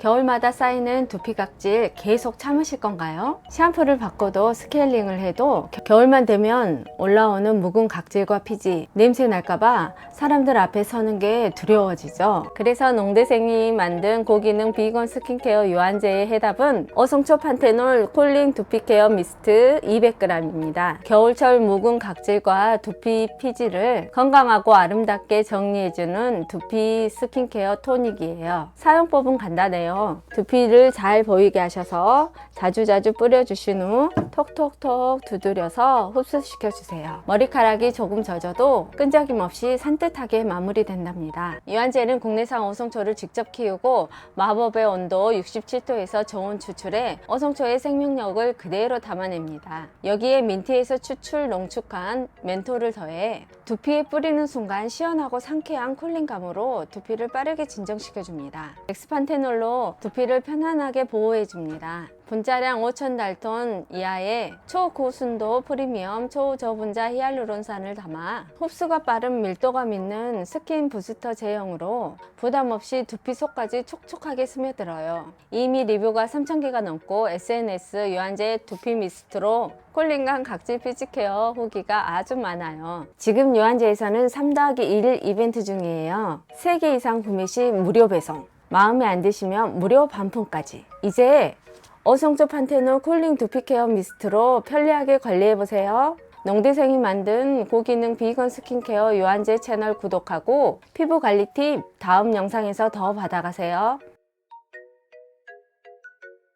겨울마다 쌓이는 두피 각질 계속 참으실 건가요? 샴푸를 바꿔도 스케일링을 해도 겨- 겨울만 되면 올라오는 묵은 각질과 피지, 냄새 날까봐 사람들 앞에 서는 게 두려워지죠. 그래서 농대생이 만든 고기능 비건 스킨케어 유한제의 해답은 어성초 판테놀 콜링 두피 케어 미스트 200g입니다. 겨울철 묵은 각질과 두피 피지를 건강하고 아름답게 정리해주는 두피 스킨케어 토닉이에요. 사용법은 간단해요. 두피를 잘 보이게 하셔서 자주자주 뿌려주신 후 톡톡톡 두드려서 흡수시켜 주세요. 머리카락이 조금 젖어도 끈적임 없이 산뜻하게 마무리된답니다. 유한제는 국내산 어성초를 직접 키우고 마법의 온도 67도에서 저온 추출해 어성초의 생명력을 그대로 담아냅니다. 여기에 민트에서 추출 농축한 멘톨을 더해 두피에 뿌리는 순간 시원하고 상쾌한 쿨링감으로 두피를 빠르게 진정시켜줍니다. 엑스판테놀로 두피를 편안하게 보호해 줍니다. 분자량 5,000달톤 이하의 초고순도 프리미엄 초저분자 히알루론산을 담아 흡수가 빠른 밀도감 있는 스킨 부스터 제형으로 부담 없이 두피 속까지 촉촉하게 스며들어요. 이미 리뷰가 3,000개가 넘고 SNS 유한제 두피 미스트로 콜링감 각질 피지 케어 후기가 아주 많아요. 지금 유한제에서는 3 더하기 1 이벤트 중이에요. 3개 이상 구매 시 무료 배송. 마음에 안 드시면 무료 반품까지. 이제 어성초 판테놀 쿨링 두피 케어 미스트로 편리하게 관리해보세요. 농대생이 만든 고기능 비건 스킨케어 유한제 채널 구독하고 피부 관리 팁 다음 영상에서 더 받아가세요.